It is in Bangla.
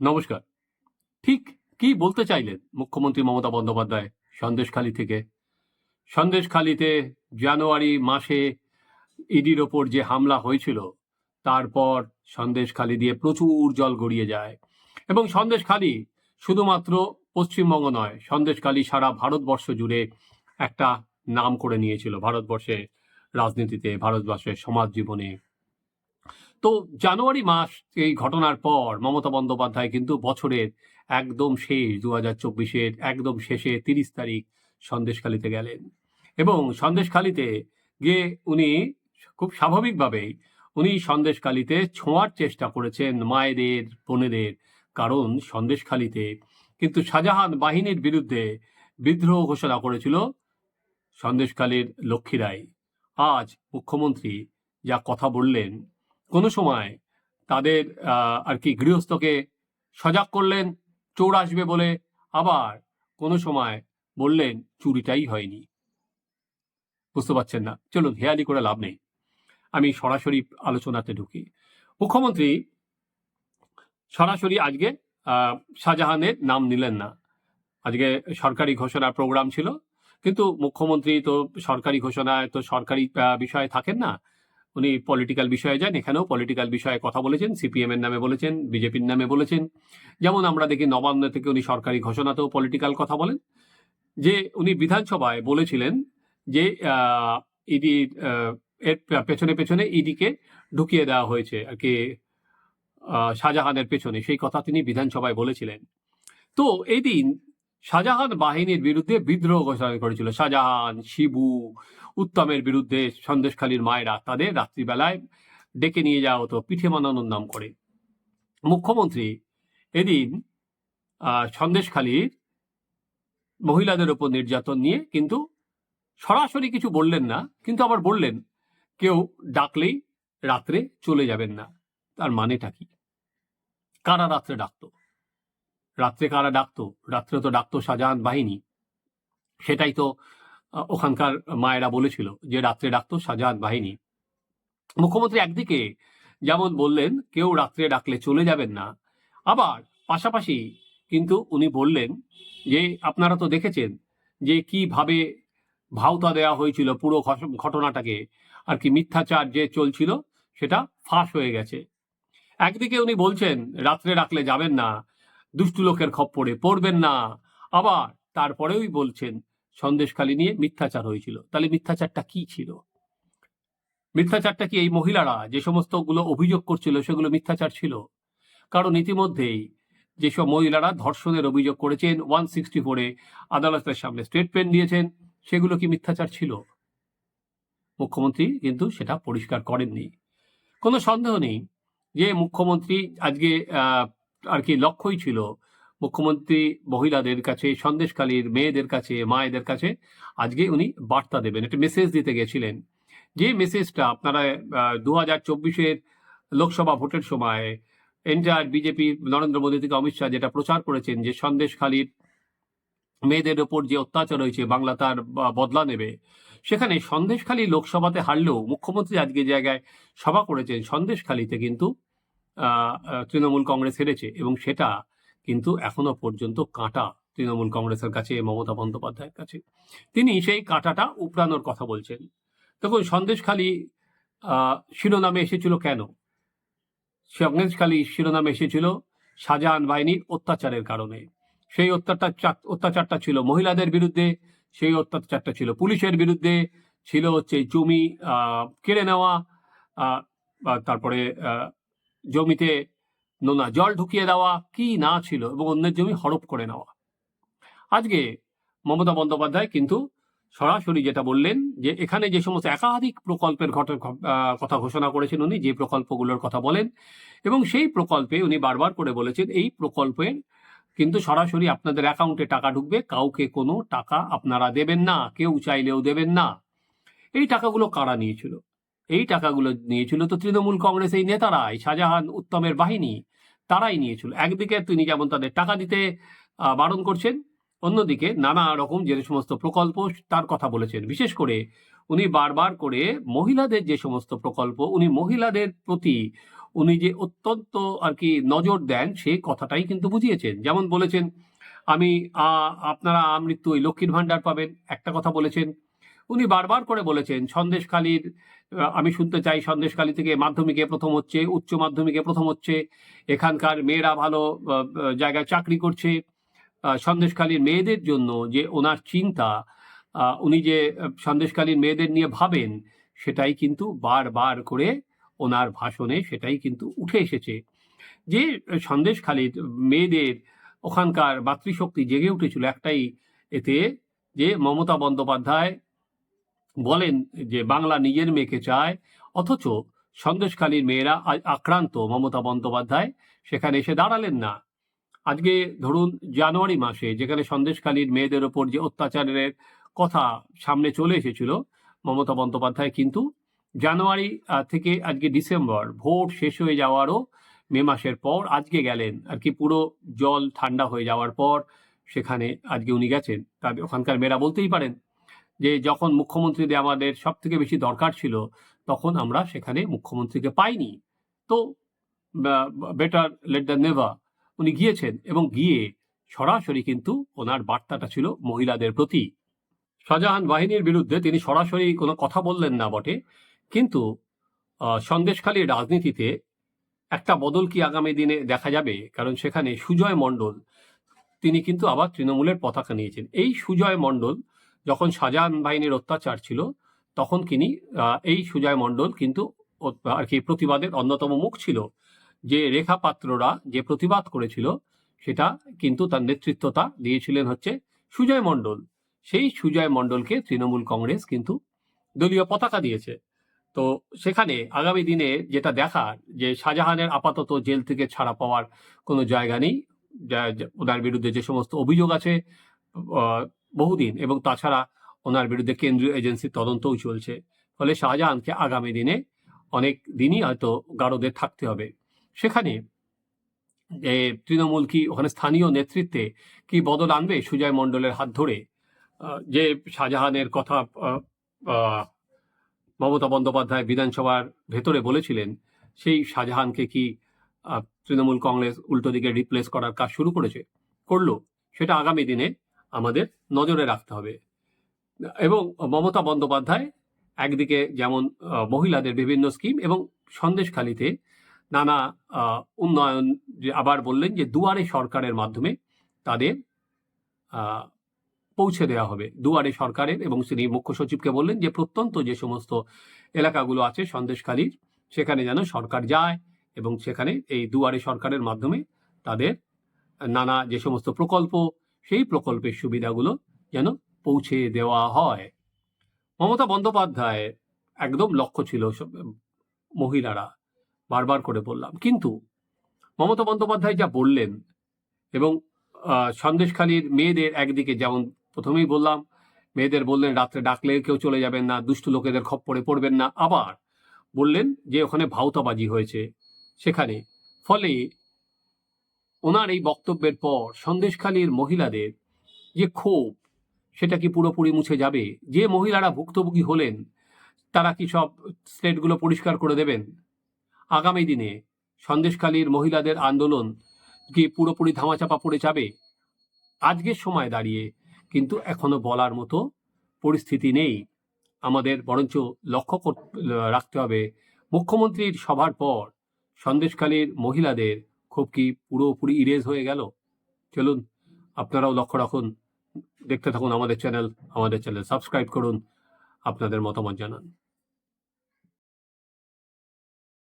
নমস্কার। ঠিক কি বলতে চাইলেন মুখ্যমন্ত্রী মমতা বন্দ্যোপাধ্যায় সন্দেশখালী থেকে? সন্দেশখালীতে জানুয়ারি মাসে ইডির ওপর যে হামলা হয়েছিল, তারপর সন্দেশখালী দিয়ে প্রচুর জল গড়িয়ে যায়। এবং সন্দেশখালী শুধুমাত্র পশ্চিমবঙ্গ নয়, সন্দেশখালী সারা ভারতবর্ষ জুড়ে একটা নাম করে নিয়েছিল ভারতবর্ষে রাজনীতিতে, ভারতবর্ষের সমাজ জীবনে। তো জানুয়ারি মাস, এই ঘটনার পর মমতা বন্দ্যোপাধ্যায় কিন্তু বছরের একদম শেষ দু হাজার চব্বিশের একদম শেষে তিরিশ তারিখ সন্দেশখালিতে গেলেন। এবং সন্দেশখালিতে গিয়ে উনি খুব স্বাভাবিকভাবেই উনি সন্দেশখালিতে ছোঁয়ার চেষ্টা করেছেন মায়েদের, বোনেদের। কারণ সন্দেশখালিতে কিন্তু শাহজাহান বাহিনীর বিরুদ্ধে বিদ্রোহ ঘোষণা করেছিল সন্দেশখালীর লক্ষ্মীরাই। আজ মুখ্যমন্ত্রী যা কথা বললেন কোনো সময় তাদের আর কি গৃহস্থকে সজাগ করলেন, চোর আসবে বলে আবার কোনো সময় বললেন চুরিটাই হয়নি। বুঝতে পারছেন না। চলুন, হেয়ালি করে লাভ নেই। আমি সরাসরি আলোচনাতে ঢুকি। মুখ্যমন্ত্রী সরাসরি আজকে শাহজাহানের নাম নিলেন না। আজকে সরকারি ঘোষণার প্রোগ্রাম ছিল, কিন্তু মুখ্যমন্ত্রী তো সরকারি ঘোষণায় তো সরকারি বিষয়ে থাকেন না। উনি পলিটিক্যাল বিষয়ে যান, এখানেও পলিটিক্যাল বিষয়ে কথা বলেছেন সিপিএম এর নামে বলেছেন বিজেপির নামে বলেছেন। যেমন আমরা দেখি নবান্ন থেকে উনি সরকারি ঘোষণাতেও পলিটিক্যাল কথা বলেন। যে উনি বিধানসভায় বলেছিলেন যে ইডি এর পেছনে পেছনে ইডিকে ঢুকিয়ে দেওয়া হয়েছে, আর কি শাহজাহানের পেছনে, সেই কথা তিনি বিধানসভায় বলেছিলেন। তো এই দিন শাহজাহান বাহিনীর বিরুদ্ধে বিদ্রোহ ঘোষণা করেছিল, শাহজাহান, শিবু উত্তমের বিরুদ্ধে সন্দেশখালীর মায়েরা তাদের রাত্রিবেলায় ডেকে নিয়ে যাওয়া হতো পিঠে বানানোর নাম করে। মুখ্যমন্ত্রী এদিন সন্দেশখালীর মহিলাদের উপর নির্যাতন নিয়ে কিন্তু সরাসরি কিছু বললেন না, কিন্তু আবার বললেন, কেউ ডাকলেই রাত্রে চলে যাবেন না। তার মানেটা কি? কারা রাত্রে ডাকতো? রাত্রে কারা ডাকতো? রাত্রে তো ডাকতো শাহজাহান বাহিনী। সেটাই তো ওখানকার মায়েরা বলেছিল যে রাত্রে ডাকতো শাহজাহান বাহিনী। মুখ্যমন্ত্রী একদিকে যেমন বললেন, কেউ রাত্রে ডাকলে চলে যাবেন না। আবার পাশাপাশি কিন্তু উনি বললেন যে, আপনারা তো দেখেছেন যে কীভাবে ভাওতা দেওয়া হয়েছিল পুরো ঘটনাটাকে। আর কি মিথ্যাচার যে চলছিল, সেটা ফাঁস হয়ে গেছে। একদিকে উনি বলছেন, রাত্রে রাখলে যাবেন না, দুষ্টু লোকের খপ্পরে পড়বেন না। আবার তারপরেই বলছেন সন্দেশখালি নিয়ে মিথ্যাচার হয়েছিল। তাহলে মিথ্যাচারটা কি ছিল? মিথ্যাচারটা কি এই মহিলারা যে সমস্তগুলো অভিযোগ করছিল সেগুলো মিথ্যাচার ছিল? কারণ ইতিমধ্যেই যেসব মহিলারা ধর্ষণের অভিযোগ করেছেন, ওয়ান সিক্সটি ফোরে আদালতের সামনে স্টেটমেন্ট দিয়েছেন, সেগুলো কি মিথ্যাচার ছিল? মুখ্যমন্ত্রী কিন্তু সেটা পরিষ্কার করেননি। কোনো সন্দেহ নেই যে মুখ্যমন্ত্রী আজকে আর কি লক্ষ্যই ছিল মুখ্যমন্ত্রী মহিলাদের কাছে, সন্দেশকালীর মেয়েদের কাছে, মায়েদের কাছে আজকে উনি বার্তা দেবেন। একটা মেসেজ দিতে গেছিলেন। যে মেসেজটা আপনারা দু হাজার চব্বিশের লোকসভা ভোটের সময় এন্টায়ার বিজেপি, নরেন্দ্র মোদী থেকে অমিত শাহ যেটা প্রচার করেছেন, যে সন্দেশখালীর মেয়েদের ওপর যে অত্যাচার হয়েছে, বাংলা তার বদলা নেবে, সেখানে সন্দেশখালী লোকসভাতে হারলেও মুখ্যমন্ত্রী আজকে জায়গায় সভা করেছেন, সন্দেশখালীতে কিন্তু তৃণমূল কংগ্রেস হেরেছে এবং সেটা কিন্তু এখনও পর্যন্ত কাঁটা তৃণমূল কংগ্রেসের কাছে, মমতা বন্দ্যোপাধ্যায়ের কাছে। তিনি সেই কাঁটাটা উপড়ানোর কথা বলছেন। দেখুন, সন্দেশখালী শিরোনামে এসেছিল কেন? সন্দেশখালী শিরোনামে এসেছিল শাহজাহান বাহিনীর অত্যাচারের কারণে। সেই অত্যাচার, অত্যাচারটা ছিল মহিলাদের বিরুদ্ধে, সেই অত্যাচারটা ছিল পুলিশের বিরুদ্ধে, ছিল হচ্ছে জমি কেড়ে নেওয়া তারপরে জমিতে নোনা জল ঢুকিয়ে দেওয়া কি না ছিল এবং অন্যের জমি হরপ করে নেওয়া। আজকে মমতা বন্দ্যোপাধ্যায় কিন্তু সরাসরি যেটা বললেন যে, এখানে যে সমস্ত একাধিক প্রকল্পের কথা ঘোষণা করেছেন উনি, যে প্রকল্পগুলোর কথা বলেন এবং সেই প্রকল্পে উনি বারবার করে বলেছেন, এই প্রকল্পের কিন্তু সরাসরি আপনাদের অ্যাকাউন্টে টাকা ঢুকবে, কাউকে কোনো টাকা আপনারা দেবেন না, কেউ চাইলেও দেবেন না। এই টাকাগুলো কারা নিয়েছিল? এই টাকাগুলো নিয়েছিল তো তৃণমূল কংগ্রেস এই নেতারাই, শাহজাহান উত্তমের বাহিনী, তারাই নিয়েছিল। একদিকে তিনি যেমন তাদের টাকা দিতে বারণ করছেন, অন্যদিকে নানা রকম যে সমস্ত প্রকল্প তার কথা বলেছেন। বিশেষ করে উনি বারবার করে মহিলাদের যে সমস্ত প্রকল্প, উনি মহিলাদের প্রতি উনি যে অত্যন্ত আর কি নজর দেন সেই কথাটাই কিন্তু বুঝিয়েছেন। যেমন বলেছেন, আমি আপনারা আমৃত্যু ওই লক্ষ্মীর ভাণ্ডার পাবেন। একটা কথা বলেছেন উনি বারবার করে বলেছেন, সন্দেশখালীর আমি শুনতে চাই সন্দেশখালী থেকে মাধ্যমিকে প্রথম হচ্ছে, উচ্চ মাধ্যমিকে প্রথম হচ্ছে, এখানকার মেয়েরা ভালো জায়গায় চাকরি করছে। সন্দেশখালীর মেয়েদের জন্য যে ওনার চিন্তা উনি যে সন্দেশখালীর মেয়েদের নিয়ে ভাবেন, সেটাই কিন্তু বারবার করে ওনার ভাষণে সেটাই কিন্তু উঠে এসেছে। যে সন্দেশখালীর মেয়েদের ওখানকার মাতৃশক্তি জেগে উঠেছিল একটাই এতে, যে মমতা বন্দ্যোপাধ্যায় বলেন যে বাংলা নিজের মেয়েকে চায়, অথচ সন্দেশখালীর মেয়েরা আজ আক্রান্ত মমতা বন্দ্যোপাধ্যায়, সেখানে এসে দাঁড়ালেন না। আজকে ধরুন জানুয়ারি মাসে যেখানে সন্দেশখালীর মেয়েদের ওপর যে অত্যাচারের কথা সামনে চলে এসেছিল, মমতা বন্দ্যোপাধ্যায় কিন্তু জানুয়ারি থেকে আজকে ডিসেম্বর ভোট শেষ হয়ে যাওয়ারও মে মাসের পর আজকে গেলেন। আর কি পুরো জল ঠান্ডা হয়ে যাওয়ার পর সেখানে আজকে উনি গেছেন। তাদের ওখানকার মেয়েরা বলতেই পারেন যে যখন মুখ্যমন্ত্রীদের আমাদের সব থেকে বেশি দরকার ছিল তখন আমরা সেখানে মুখ্যমন্ত্রীকে পাইনি। তো বেটার লেট দ্য নেভার উনি গিয়েছেন এবং গিয়ে সরাসরি কিন্তু ওনার বার্তাটা ছিল মহিলাদের প্রতি। শাহজাহান বাহিনীর বিরুদ্ধে তিনি সরাসরি কোনো কথা বললেন না বটে কিন্তু আহ, সন্দেশখালীর রাজনীতিতে একটা বদল কি আগামী দিনে দেখা যাবে? কারণ সেখানে সুজয় মণ্ডল তিনি কিন্তু আবার তৃণমূলের পতাকা নিয়েছেন। এই সুজয় মণ্ডল যখন শাহজাহান বাহিনীর অত্যাচার ছিল, তখন তিনি এই সুজয় মণ্ডল কিন্তু আর কি প্রতিবাদের অন্যতম মুখ ছিল। যে রেখা পাত্ররা যে প্রতিবাদ করেছিল, সেটা কিন্তু তার নেতৃত্বতা দিয়েছিলেন হচ্ছে সুজয় মণ্ডল। সেই সুজয় মণ্ডলকে তৃণমূল কংগ্রেস কিন্তু দলীয় পতাকা দিয়েছে। তো সেখানে আগামী দিনে যেটা দেখার, যে শাহজাহানের আপাতত জেল থেকে ছাড়া পাওয়ার কোনো জায়গা নেই। ওনার বিরুদ্ধে যে সমস্ত অভিযোগ আছে বহুদিন এবং তাছাড়া ওনার বিরুদ্ধে কেন্দ্রীয় এজেন্সির তদন্তও চলছে। ফলে শাহজাহানকে আগামী দিনে অনেক দিনই হয়তো গারদে থাকতে হবে। সেখানে তৃণমূল কি ওখানে স্থানীয় নেতৃত্বে কি বদল আনবে সুজয় মণ্ডলের হাত ধরে? যে শাহজাহানের কথা মমতা বন্দ্যোপাধ্যায় বিধানসভার ভেতরে বলেছিলেন, সেই শাহজাহানকে কি তৃণমূল কংগ্রেস উল্টো দিকে রিপ্লেস করার কাজ শুরু করেছে? করল। সেটা আগামী দিনে আমাদের নজরে রাখতে হবে। এবং মমতা বন্দ্যোপাধ্যায় একদিকে যেমন মহিলাদের বিভিন্ন স্কিম এবং সন্দেশখালিতে নানা উন্নয়ন যে আবার বললেন যে দুয়ারে সরকারের মাধ্যমে তাদের পৌঁছে দেওয়া হবে। দুয়ারে সরকারের এবং তিনি মুখ্য সচিবকে বললেন যে প্রত্যন্ত যে সমস্ত এলাকাগুলো আছে সন্দেশখালীর, সেখানে যেন সরকার যায় এবং সেখানে এই দুয়ারে সরকারের মাধ্যমে তাদের নানা যে সমস্ত প্রকল্প সেই প্রকল্পের সুবিধাগুলো যেন পৌঁছে দেওয়া হয়। মমতা বন্দ্যোপাধ্যায় একদম লক্ষ্য ছিল মহিলারা, বারবার করে বললাম। কিন্তু মমতা বন্দ্যোপাধ্যায় যা বললেন এবং সন্দেশখালীর মেয়েদের একদিকে যেমন প্রথমেই বললাম, মেয়েদের বললেন, রাত্রে ডাকলে কেউ চলে যাবেন না, দুষ্টু লোকেদের খপ্পরে পড়বেন না। আবার বললেন যে, ওখানে ভাউতাবাজি হয়েছে সেখানে। ফলে ওনার এই বক্তব্যের পর সন্দেশখালীর মহিলাদের যে ক্ষোভ, সেটা কি পুরোপুরি মুছে যাবে? যে মহিলারা ভুক্তভোগী হলেন, তারা কি সব স্টেটগুলো পরিষ্কার করে দেবেন? আগামী দিনে সন্দেশখালীর মহিলাদের আন্দোলন কি পুরোপুরি ধামাচাপা পড়ে যাবে? আজকের সময় দাঁড়িয়ে কিন্তু এখনও বলার মতো পরিস্থিতি নেই। আমাদের বরঞ্চ লক্ষ্য রাখতে হবে। মুখ্যমন্ত্রীর সভার পর সন্দেশখালীর মহিলাদের খুব কি পুরোপুরি ইরেজ হয়ে গেল? চলুন, আপনারাও লক্ষ্য রাখুন, দেখতে থাকুন আমাদের চ্যানেল আমাদের চ্যানেল সাবস্ক্রাইব করুন, আপনাদের মতামত জানান।